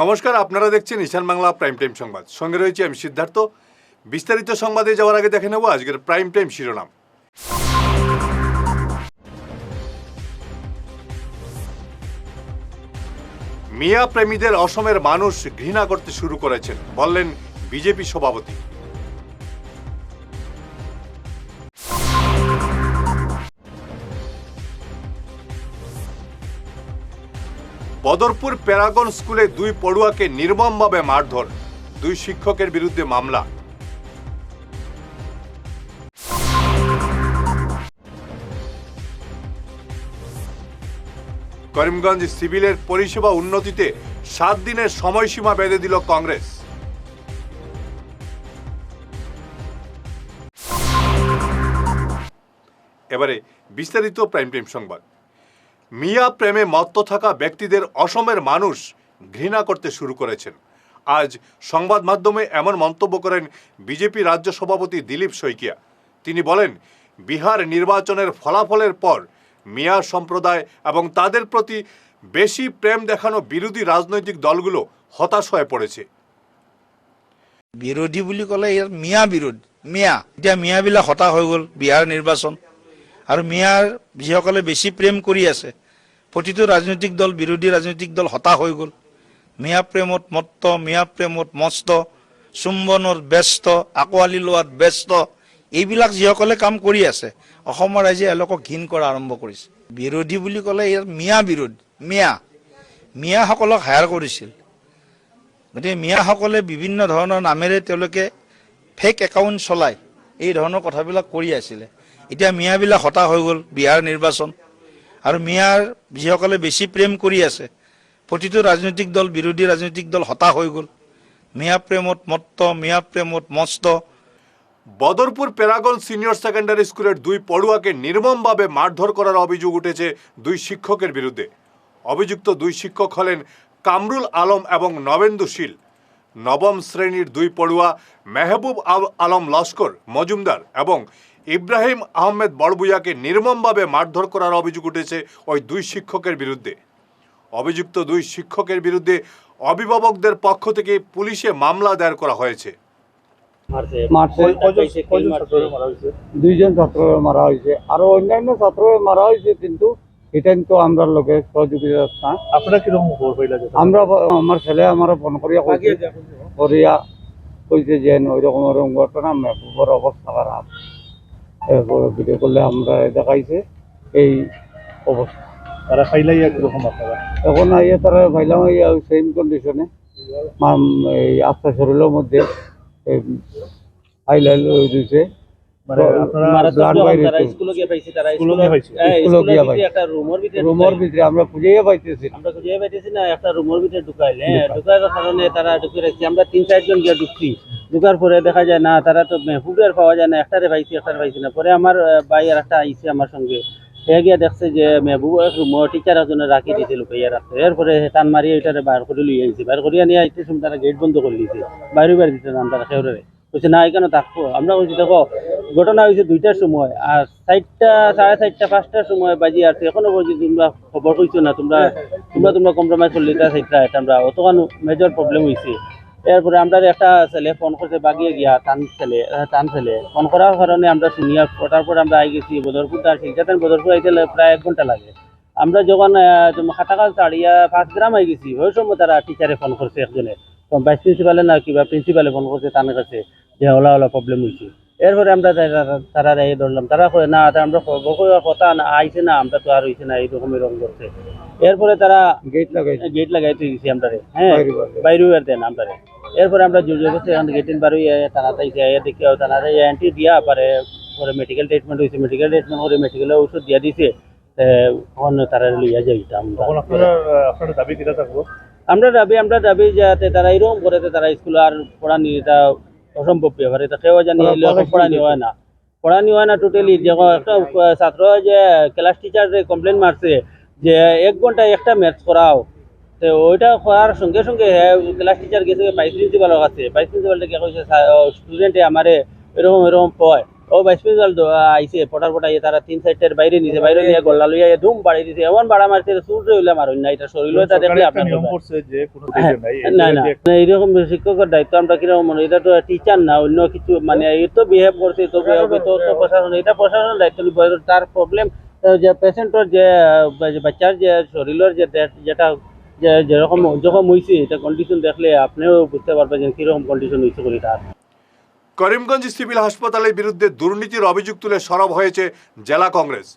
নমস্কার, আপনারা দেখছেন ঈশান বাংলা প্রাইম টাইম সংবাদ। সঙ্গে রয়েছে আমি সিদ্ধার্থ। বিস্তারিত সংবাদে যাওয়ার আগে দেখে নেব আজকের প্রাইম টাইম শিরোনাম। মিয়া প্রেমীদের অসমের মানুষ ঘৃণা করতে শুরু করেছেন, বললেন বিজেপি সভাপতি। বদরপুর প্যারাগন স্কুলে দুই পড়ুয়াকে নির্মমভাবে মারধর, দুই শিক্ষকের বিরুদ্ধে মামলা। করিমগঞ্জ সিভিলের পরিষেবা উন্নতিতে সাত দিনের সময়সীমা বেঁধে দিল কংগ্রেস। এবারে বিস্তারিত প্রাইম টাইম সংবাদ। মিয়া প্রেমে মত্ত থাকা ব্যক্তিদের অসমের মানুষ ঘৃণা করতে শুরু করেছেন। আজ সংবাদ মাধ্যমে এমন মন্তব্য করেন বিজেপি রাজ্য সভাপতি দিলীপ শইকিয়া। তিনি বলেন, বিহার নির্বাচনের ফলাফলের পর মিয়া সম্প্রদায় এবং তাদের প্রতি বেশি প্রেম দেখানো বিরোধী রাজনৈতিক দলগুলো হতাশ হয়ে পড়েছে। বিরোধী বুলি ক'লে মিয়া বিৰোধ, মিয়া। এতিয়া মিয়াবিলাক হতাশ হৈ গ'ল, বিহাৰ নিৰ্বাচন। আৰু মিয়াৰ যিসকলে বেছি প্ৰেম কৰি আছে প্ৰতিটো ৰাজনৈতিক দল বিৰোধী ৰাজনৈতিক দল হতাশ হৈ গ'ল। মিয়া প্ৰেমত মত্ত মিয়া প্ৰেমত মস্ত চুম্বনত ব্যস্ত আঁকোৱালি লোৱাত ব্যস্ত এইবিলাক যিসকলে কাম কৰি আছে অসমৰ ৰাইজে এওঁলোকক ঘীন কৰা আৰম্ভ কৰিছে। বিৰোধী বুলি ক'লে ইয়াত মিয়া বিৰোধ মিয়া। মিয়াসকলক হায়াৰ কৰিছিল। গতিকে মিয়াসকলে বিভিন্ন ধৰণৰ নামেৰে তেওঁলোকে ফেক একাউণ্ট চলায় এই ধৰণৰ কথাবিলাক কৰি আছিলে। এতিয়া মিয়াবিলাক হতাশ হৈ গ'ল বিহাৰ নিৰ্বাচন। আৰু মিয়াৰ যিসকলে বেছি প্ৰেম কৰি আছে, প্ৰতিটো ৰাজনৈতিক দল, বিৰোধী ৰাজনৈতিক দল হতাশ হৈ গ'ল। মিয়া প্ৰেমত মত্ত, মিয়া প্ৰেমত মস্ত। বদরপুর প্যারাগন সিনিয়র সেকেন্ডারি স্কুলের দুই পড়ুয়াকে নির্মমভাবে মারধর করার অভিযোগ উঠেছে দুই শিক্ষকের বিরুদ্ধে। অভিযুক্ত দুই শিক্ষক হলেন কামরুল আলম এবং নবেন্দু শীল। নবম শ্রেণির দুই পড়ুয়া মেহবুব আল- আলম লস্কর মজুমদার এবং ইব্রাহিম আহমেদ বড়বুইয়াকে নির্মমভাবে মারধর করার অভিযোগ উঠেছে ওই দুই শিক্ষকের বিরুদ্ধে। অভিযুক্ত দুই শিক্ষকের বিরুদ্ধে অভিভাবকদের পক্ষ থেকে পুলিশে মামলা দায়ের করা হয়েছে? দুইজন ছাত্র মারা হয়েছে। আরও অন্যান্য ছাত্র মারা হয়েছে কিন্তু এটা তো আমরা লোকে সহযোগিতা না। আপনারা কীরকম খবর আমরা আমার ছেলে আমার ফোন করিয়া করিয়া কইছে যে ওই রকম ওরকম ঘটনা অবস্থা খারাপ। ভিডিও করলে আমরা দেখাইছে এই অবস্থা। তারা ফাইলাই একরকম আপনারা? এখন আইয়া তারা ভাইলাম আইয়া সেম কন্ডিশনে এই আস্থা শরীরের মধ্যে ফাইলাইল হয়ে মানে আপনারা মারা তো মারাত্মক blood বাইরে স্কুলে গিয়ে পাইছে তারা স্কুলে গিয়ে পাইছে? স্কুলে গিয়ে ভিতরে একটা রুমের ভিতরে রুমের ভিতরে আমরা খুঁজেই পাইতেছি না। আমরা খুঁজে পাইতেছি না একটা রুমের ভিতরে ঢুকাইল। ঢুকার কারণে তারা ঢুকে রাখছি আমরা তিন চারজন গিয়ে ঢুকছি। ঢুকার পরে দেখা যায় না তারা তো মেহবুবের পাওয়া যায় না একটারে পাইছি একটারে পাইছি না। পরে আমার ভাই আর একটা আইছে আমার সঙ্গে। সে গিয়ে দেখছে যে মেহবুব টিচার একজনে রাখি দিয়েছে লুকাইয়া রাখছে। এরপরে টান মারিয়ে এটারে বাইর করে লিয়ে আইছে বাইর করিয়া নিয়ে আইতে তারা গেট বন্ধ করে দিয়েছে বাইরে বাইরে দিতে না তারা সেওরে বলছে, না, এখানে থাকব। আমরা বলছি, দেখো, ঘটনা হয়েছে দুইটার সময় আর চারটা সাড়ে চারটা পাঁচটার সময় বাজি আছে। এখনও বলছি, তোমরা খবর কইছো না, তোমরা তোমরা তোমরা কম্প্রোমাইজ করলে এটা চারটা এটা আমরা। অতখান মেজর প্রবলেম হয়েছে এরপরে আমরা একটা ছেলে ফোন করছে, বাগিয়ে গিয়া টান ছেলে টান ছেলে ফোন করার কারণে আমরা শুনিয়া ওটার পরে আমরা আই গেছি বদরপুর, তার শিলচাতেন বদরপুর আইতে প্রায় এক ঘণ্টা লাগে। আমরা যখন খাটাকাল ছাড়িয়া পাঁচ গ্রাম আই গেছি, ওই সময় তারা টিচারে ফোন করছে একজনে। ভাইস প্রিন্সিপালে না, কিবা প্রিন্সিপালে ফোন করছে তার কাছে। যে ওলা ওলা প্রবলেম হয়েছে এরপরে আমরা তারা- তারা এই ধরলাম। তারা কয় না আমরা কইয়া কথা না আইছে না আমরা তো আর হইছে না এইরকম এরকম করছে এরপরে তারা গেট লাগাইছে। গেট লাগাইতে দিছি আমরা হ্যাঁ বাইরে বাইরে। বাইরেও আর দেন আমরা এরপরে আমরা জোর জবরদস্তি এখন গেটের বারো তারা তাইছে আইয়া দেখি তারা অ্যান্টি দিয়া পারে পরে মেডিকেল ট্রিটমেন্ট হয়েছে মেডিকেল ট্রিটমেন্ট করে মেডিকেলে ওষুধ দিয়া দিছে। তখন তারা লইয়া যাইতাম আপনারা আপনারা দাবি কিটা থাকব? আমরা দাবি আমরা দাবি যাতে তারা এরকম করে তারা স্কুলে আর পড়ানি এটা অসম্ভব ব্যাপার এটা কেউ জানি পড়ানি হয় না। পড়ানি হয় না টোটালি যখন একটা ছাত্র যে ক্লাস টিচার কমপ্লেন মারছে যে এক ঘন্টায় একটা ম্যাথ করাও। তো ওইটা করার সঙ্গে সঙ্গে ক্লাস টিচার গেছে ভাইস প্রিন্সিপালের কাছে ভাইস প্রিন্সিপাল থেকে কইছে স্টুডেন্টে আমারে এরকম এরকম কয় ও বাইশ পিস আইসে পটার পটাইয়ে তারা তিন সাইডের বাইরে নিছে বাইরে নিয়ে গল্লা লইয়া ধুম বাড়ি দিছে এমন বাড়া মারছে সূর্য হইলে মারুন না এটা শরীর এটা সরকার দেখলে একটা আপনার নিয়ম করছে যে কোনো দেখে নাই না না এইরকম শিক্ষকের দায়িত্ব আমরা কীরকম মনে এটা তো টিচার না অন্য কিছু মানে এই তো বিহেভ করছে তো behave তো তো প্রশাসন এটা প্রশাসনের দায়িত্ব তার প্রবলেম যে পেশেন্টর যে বাচ্চার যে শরীরের যে যেটা যে যেরকম যখন হয়েছে এটা কন্ডিশন দেখলে আপনিও বুঝতে পারবেন যে কীরকম কন্ডিশন হয়েছে করি তার করিমগঞ্জ সিভিল হাসপাতালের বিরুদ্ধে দুর্নীতির অভিযোগ তুলে সরব হয়েছে জেলা কংগ্রেস।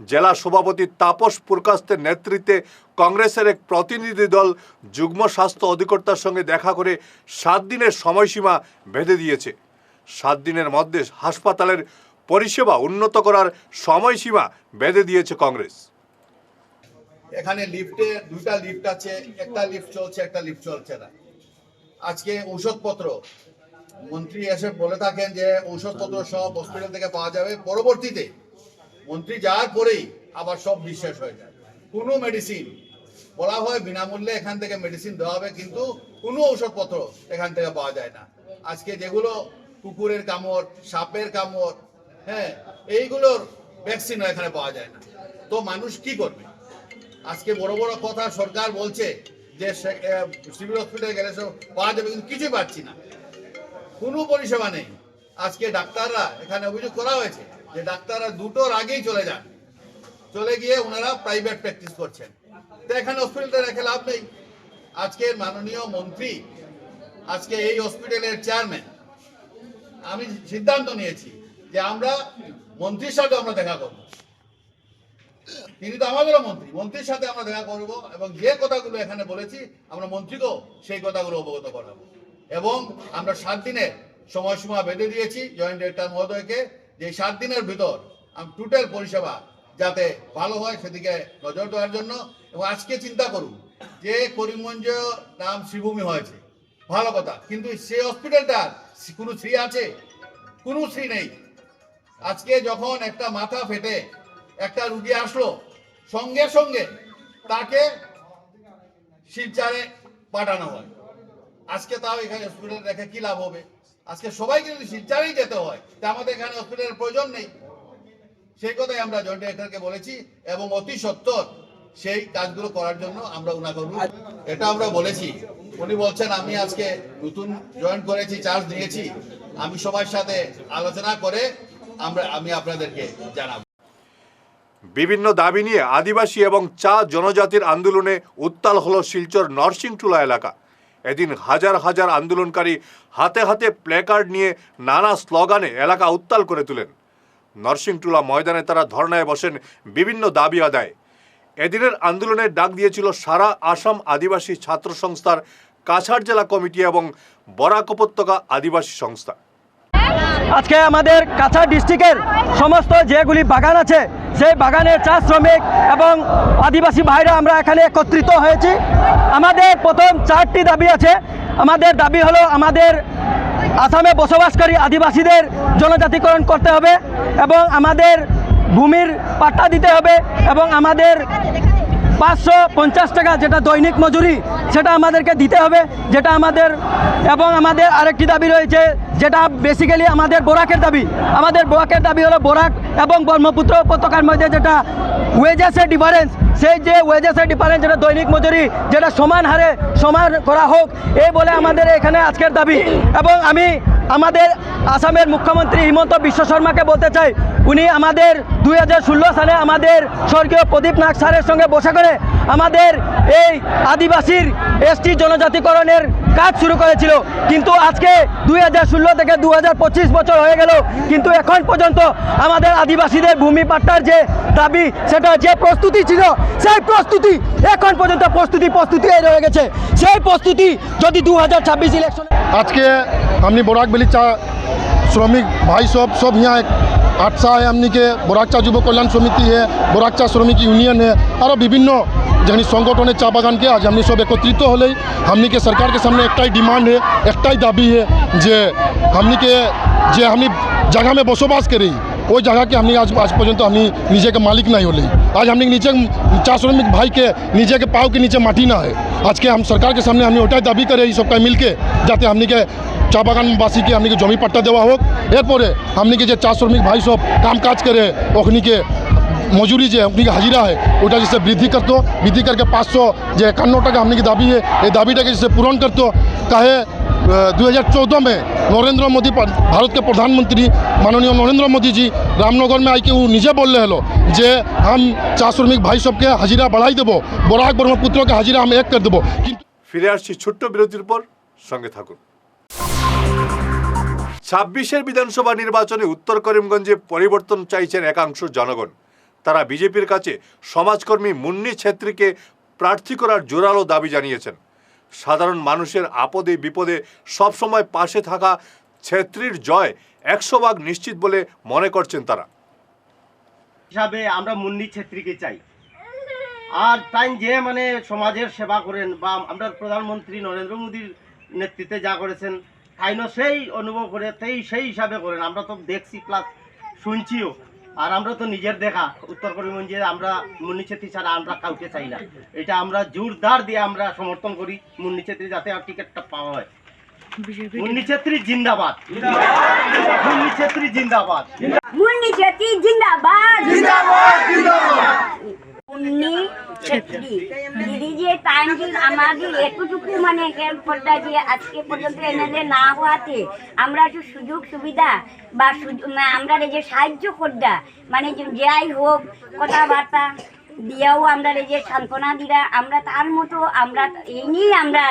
জেলা সভাপতি তাপস পুরকাস্তের নেতৃত্বে কংগ্রেসের এক প্রতিনিধি দল যুগ্ম স্বাস্থ্য অধিকর্তার সঙ্গে দেখা করে সাত দিনের সময়সীমা বেঁধে দিয়েছে। সাত দিনের মধ্যে হাসপাতালের পরিষেবা উন্নত করার সময়সীমা বেঁধে দিয়েছে কংগ্রেস। এখানে লিফটে দুইটা লিফট আছে, একটা লিফট চলছে, একটা লিফট চলছে না। আজকে ঔষধপত্র মন্ত্রী এসে বলে থাকেন যে ঔষধপত্র সব হসপিটাল থেকে পাওয়া যাবে। পরবর্তীতে মন্ত্রী যাওয়ার পরেই আবার সব বিশ্বাস হয়ে যায়। কোনো মেডিসিন বলা হয় বিনামূল্যে এখান থেকে মেডিসিন দেওয়া হবে, কিন্তু কোনো ঔষধপত্র এখান থেকে পাওয়া যায় না। আজকে যেগুলো কুকুরের কামড়, সাপের কামড় হ্যাঁ এইগুলোর ভ্যাকসিনও এখানে পাওয়া যায় না। তো মানুষ কি করবে? আজকে বড় বড় কথা সরকার বলছে যে সিভিল হসপিটালে গেলে সব পাওয়া যাবে, কিন্তু কিছুই পাচ্ছি না। কোনো পরিষেবা নেই। আজকে ডাক্তাররা এখানে অভিযোগ করা হয়েছে যে ডাক্তাররা দুটোর আগেই চলে যান। চলে গিয়ে ওনারা প্রাইভেট প্র্যাকটিস করছেন। তো এখানে হসপিটালটা রেখে লাভ নেই। আজকের মাননীয় মন্ত্রী, আজকে এই হসপিটালের চেয়ারম্যান আমি সিদ্ধান্ত নিয়েছি যে আমরা মন্ত্রীর সাথে আমরা দেখা করব। তিনি তো আমাদেরও মন্ত্রী, মন্ত্রীর সাথে আমরা দেখা করব এবং যে কথাগুলো এখানে বলেছি, আমরা মন্ত্রীকেও সেই কথাগুলো অবগত করাবো। এবং আমরা সাত দিনের সময়সীমা বেঁধে দিয়েছি জয়েন্ট ডিরেক্টর মহোদয়কে, যে সাত দিনের ভিতর টোটাল পরিষেবা যাতে ভালো হয় সেদিকে নজর দেওয়ার জন্য এবং আজকে চিন্তা করুন যে করিমগঞ্জ নাম শ্রীভূমি হয়েছে। ভালো কথা, কিন্তু সেই হসপিটালটার কোনো শ্রী আছে? কোনো শ্রী নেই। আজকে যখন একটা মাথা ফেটে, একটা রুগী আসলো, সঙ্গে সঙ্গে তাকে শিলচারে পাঠানো হয়। আজকে তাও এখানে হসপিটাল রেখে কি লাভ হবে? আজকে সবাইকে যদি শিলচারেই যেতে হয়, তা আমাদের এখানে হসপিটালের প্রয়োজন নেই। সেই কথাই আমরা জয়েন্ট ডিরেক্টরকে বলেছি, এবং অতি সত্তর সেই কাজগুলো করার জন্য আমরা উনাকে অনুরোধ- এটা আমরা বলেছি। উনি বলছেন, আমি আজকে নতুন জয়েন করেছি চার্জ দিয়েছি। আমি সবার সাথে আলোচনা করে আমরা, আমি আপনাদেরকে জানাব। বিভিন্ন দাবি নিয়ে আদিবাসী এবং চা জনজাতির আন্দোলনে উত্তাল হলো শিলচর নরসিংটুলা এলাকা। এদিন হাজার হাজার আন্দোলনকারী হাতে হাতে প্ল্যাকার্ড নিয়ে নানা স্লোগানে এলাকা উত্তাল করে তোলেন। নরসিংটুলা ময়দানে তারা ধর্নায় বসেন, বিভিন্ন দাবি আদায়। এদিনের আন্দোলনের ডাক দিয়েছিল সারা আসাম আদিবাসী ছাত্র সংস্থার কাছাড় জেলা কমিটি এবং বরাক উপত্যকা আদিবাসী সংস্থা। আজকে আমাদের কাছাড় ডিস্ট্রিক্টের সমস্ত যেগুলি বাগান আছে, সেই বাগানের চা শ্রমিক এবং আদিবাসী ভাইরা আমরা এখানে একত্রিত হয়েছি। আমাদের প্রথম চারটি দাবি আছে। আমাদের দাবি হলো আমাদের আসামে বসবাসকারী আদিবাসীদের জনজাতিকরণ করতে হবে এবং আমাদের ভূমির পাট্টা দিতে হবে এবং আমাদের পাঁচশো পঞ্চাশ টাকা যেটা দৈনিক মজুরি সেটা আমাদেরকে দিতে হবে, যেটা আমাদের এবং আমাদের আরেকটি দাবি রয়েছে, যেটা বেসিক্যালি আমাদের বোরাকের দাবি। আমাদের বোরাকের দাবি হলো বোরাক এবং ব্রহ্মপুত্র উপত্যকার মধ্যে যেটা ওয়েজেসের ডিফারেন্স সেই যে ওয়েজেসের ডিফারেন্স যেটা দৈনিক মজুরি, যেটা সমান হারে সমান করা হোক, এই বলে আমাদের এখানে আজকের দাবি। এবং আমি আমাদের আসামের মুখ্যমন্ত্রী হিমন্ত বিশ্ব শর্মাকে বলতে চাই উনি আমাদের দুই হাজার ষোলো সালে আমাদের স্বর্গীয় প্রদীপ নাগ স্যারের সঙ্গে বসে করে আমাদের এই আদিবাসীর এসটি জনজাতিকরণের কাজ শুরু করেছিল। কিন্তু আজকে দু হাজার ষোলো থেকে দু হাজার পঁচিশ বছর হয়ে গেল, কিন্তু এখন পর্যন্ত আমাদের আদিবাসীদের ভূমি পাট্টার যে দাবি, সেটা যে প্রস্তুতি ছিল, সেই প্রস্তুতি এখন পর্যন্ত প্রস্তুতি প্রস্তুতি রয়ে গেছে। সেই প্রস্তুতি যদি দু হাজার ছাব্বিশ ইলেকশন আজকে আমি বরাকবেলি চা শ্রমিক ভাই সব সব ইয়া আটসা है हमनी के बोराक चा যুব কল্যাণ সমিতি है बोराक चा শ্রমিক ইউনিয়ন है আরও বিভিন্ন যেখানে সংগঠনের চা বাগানকে আজ हमनी सब একত্রিত হলেই हमनी के सरकार के सामने একটাই ডিমান্ড है একটাই দাবি है যে हमनी के যে हमनी जगह में বসবাস করি ওই জায়গাকে हमनी आज आज পর্যন্ত আমি নিজেকে মালিক নাই হলে आज हमनी के नीचे চা শ্রমিক भाई के नीचे के पाव के नीचे माटी ना है आज के हम सरकार के सामने हमने ওটাই দাবি করে এই সবটাই মিলকে যাতে हमनी के চা বাগানবাসীকে আপনি জমি পাট্টা দেওয়া হোক। এরপরে আপনি যে চা শ্রমিক ভাই সব কাম কাজ করে ওখানে মজুরি যে আপনি হাজিরা হয়, ওটা যে বৃদ্ধি করতো, বৃদ্ধি করকে পাঁচশো যে একান্ন টাকা আপনি দাবি হয় এই দাবিটাকে সে পূরণ করতো। তাহে দু হাজার চৌদ্দ মে নরেন্দ্র মোদী ভারতকে প্রধানমন্ত্রী মাননীয় নরেন্দ্র মোদীজি রামনগর মে আইকে নিজে বললে হলো যে, আম চা শ্রমিক ভাই সবকে হাজিরা বাড়াই দেবো, বরাক ব্রহ্মপুত্রকে হাজিরা আমি এক করে দেবো। কিন্তু ফিরে আসছি ছোট্ট বিরতির পর সঙ্গে থাকুন। ছাব্বিশের বিধানসভা নির্বাচনে উত্তর করিমগঞ্জে পরিবর্তন চাইছেন একাংশ জনগণ। তারা বিজেপির কাছে সমাজকর্মী মুন্নি ছেত্রীকে প্রার্থী করার জোরালো দাবি জানিয়েছেন। সাধারণ মানুষের আপদে বিপদে সবসময় পাশে থাকা ছেত্রীর জয় একশো ভাগ নিশ্চিত বলে মনে করছেন তারা। হিসাবে আমরা মুন্নি ছেত্রীকে চাই। আর তাই যে মানে সমাজের সেবা করেন বা আমরা প্রধানমন্ত্রী নরেন্দ্র মোদীর নেতৃত্বে যা করেছেন তাইনও সেই অনুভব করে সেই সেই হিসাবে করেন আমরা তো দেখছি প্লাস শুনছিও। আর আমরা তো নিজের দেখা। উত্তর করিমগঞ্জে আমরা মুন্নি ছেত্রী ছাড়া আমরা কাউকে চাই না। এটা আমরা জোরদার দিয়ে আমরা সমর্থন করি মুন্নি ছেত্রী যাতে আর টিকিটটা পাওয়া হয় মুন্নি ছেত্রী জিন্দাবাদ। মুন্নি ছেত্রী জিন্দাবাদ। মুন্নি ছেত্রী জিন্দাবাদ। মুন্নি ছেত্রী। দিদি যে টাইমটি আমাদের এতটুকু মানে হেল্প করতে যে আজকে পর্যন্ত এমএলএ না হওয়াতে আমরা একটু সুযোগ সুবিধা বা আমরা যে সাহায্য করদা মানে যে যাই হোক কথাবার্তা দিয়াও আমরা যে সান্ত্বনা দিরা আমরা তার মতো আমরা এই নিয়ে আমরা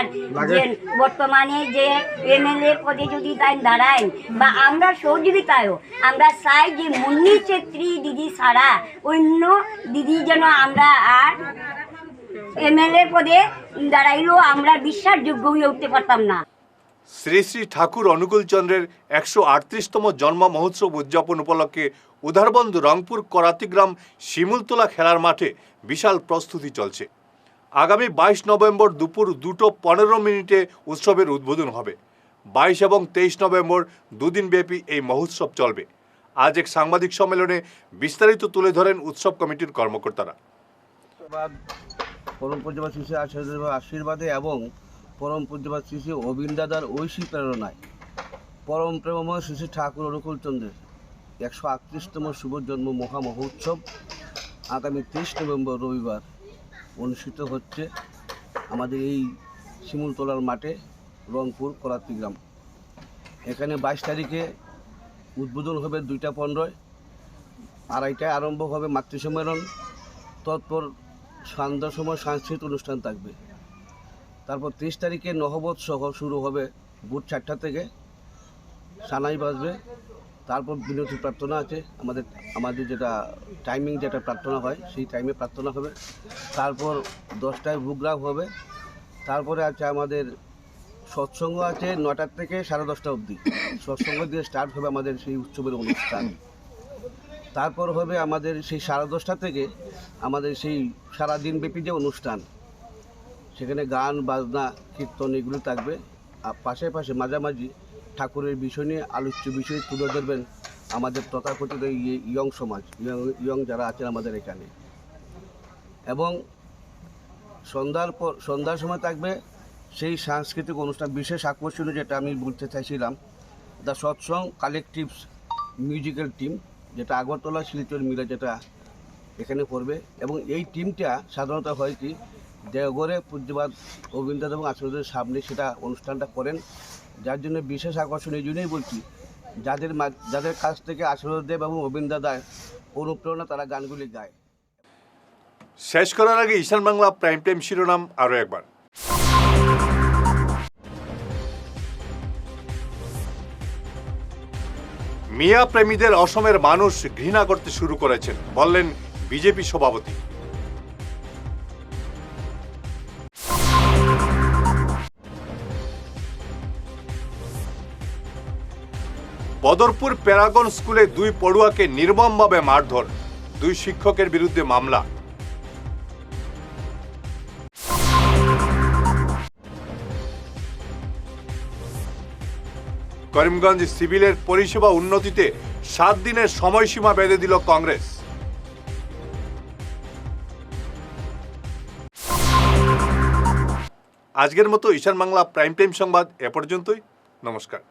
যে বর্তমানে যে এমএলএ পদে যদি তাই দাঁড়ায় বা আমরা সহযোগিতায়ও আমরা চাই যে মুন্নি ছেত্রী দিদি ছাড়া অন্য দিদি যেন আমরা আর এমএলএ পদে দাঁড়াইলেও আমরা বিশ্বাসযোগ্য হয়ে উঠতে পারতাম না। শ্রী শ্রী ঠাকুর অনুকূল চন্দ্রের একশো আটত্রিশতম জন্ম মহোৎসব উদযাপন উপলক্ষে উধারবন্দ রংপুর করাতিগ্রাম শিমুলতলা খেলার মাঠে বিশাল প্রস্তুতি চলছে। আগামী বাইশ নভেম্বর দুপুর দুটো পনেরো মিনিটে উৎসবের উদ্বোধন হবে। বাইশ এবং তেইশ নভেম্বর দুদিনব্যাপী এই মহোৎসব চলবে। আজ এক সাংবাদিক সম্মেলনে বিস্তারিত তুলে ধরেন উৎসব কমিটির কর্মকর্তারা। পরম পূজ্যবাদ শ্রী আচার্যদেবের আশীর্বাদে এবং পরম পূজ্যবাদ শ্রী শ্রী ঐশী প্রেরণায়। পরম প্রেমময় শ্রী শ্রী ঠাকুর অনুকূল চন্দ্রের একশো আটত্রিশতম শুভ জন্ম মহা মহোৎসব আগামী তেইশ নভেম্বর রবিবার অনুষ্ঠিত হচ্ছে আমাদের এই শিমুলতলার মাঠে রংপুর করাতিগ্রাম এখানে বাইশ তারিখে উদ্বোধন হবে দুইটা পনেরোয়। আড়াইটায় আরম্ভ হবে মাতৃ সম্মেলন তৎপর সন্ধ্যার সময় সাংস্কৃতিক অনুষ্ঠান থাকবে। তারপর ত্রিশ তারিখে নহবত সহ শুরু হবে ভোর চারটা থেকে। সানাই বাজবে। তারপর বিনতি প্রার্থনা আছে। আমাদের আমাদের যেটা টাইমিং যেটা প্রার্থনা হয়, সেই টাইমে প্রার্থনা হবে। তারপর দশটায় ভোগরাগ হবে। তারপরে আছে আমাদের সৎসঙ্গ আছে নটার থেকে সাড়ে দশটা অবধি। সৎসঙ্গ দিয়ে স্টার্ট হবে আমাদের সেই উৎসবের অনুষ্ঠান। তারপর হবে আমাদের সেই সাড়ে দশটা থেকে আমাদের সেই সারাদিন ব্যাপী যে অনুষ্ঠান, সেখানে গান, বাজনা, কীর্তন এগুলো থাকবে। আর পাশে পাশে মাঝামাঝি ঠাকুরের বিষয় নিয়ে আলোচ্য বিষয় তুলে ধরবেন আমাদের তথাকথিত ই- ইয়ং সমাজ, ইয়ং ইয়ং যারা আছেন আমাদের এখানে। এবং সন্ধ্যার পর, সন্ধ্যার সময় থাকবে সেই সাংস্কৃতিক অনুষ্ঠান, বিশেষ আকর্ষণীয় যেটা আমি বলতে চাইছিলাম, the Satsang collectives musical team. যেটা আগরতলা শিলচর মিলে যেটা এখানে করবে এবং এই টিমটা সাধারণত হয় কি, দেওঘরে পূজ্যবাদ গোবিন্দ এবং আচার্যদের সামনে সেটা অনুষ্ঠানটা করেন। যার জন্য বিশেষ আকর্ষণ, এই জন্যই বলছি, যাদের যাদের কাছ থেকে আচার্যদেব এবং গোবিন্দাদার অনুপ্রেরণা তারা গানগুলি গায়। শেষ করার আগে ঈশান বাংলা প্রাইম টাইম শিরোনাম আরও একবার। মিয়া প্রেমীদের অসমের মানুষ ঘৃণা করতে শুরু করেছেন, বললেন বিজেপি সভাপতি। বদরপুর প্যারাগন স্কুলে দুই পড়ুয়াকে নির্মমভাবে মারধর, দুই শিক্ষকের বিরুদ্ধে মামলা। করিমগঞ্জ সিভিলের পরিষেবা উন্নতিতে সাত দিনের সময়সীমা বেঁধে দিল কংগ্রেস। আজকের মতো ঈশান বাংলা প্রাইম টাইম সংবাদ, এ পর্যন্তই। নমস্কার।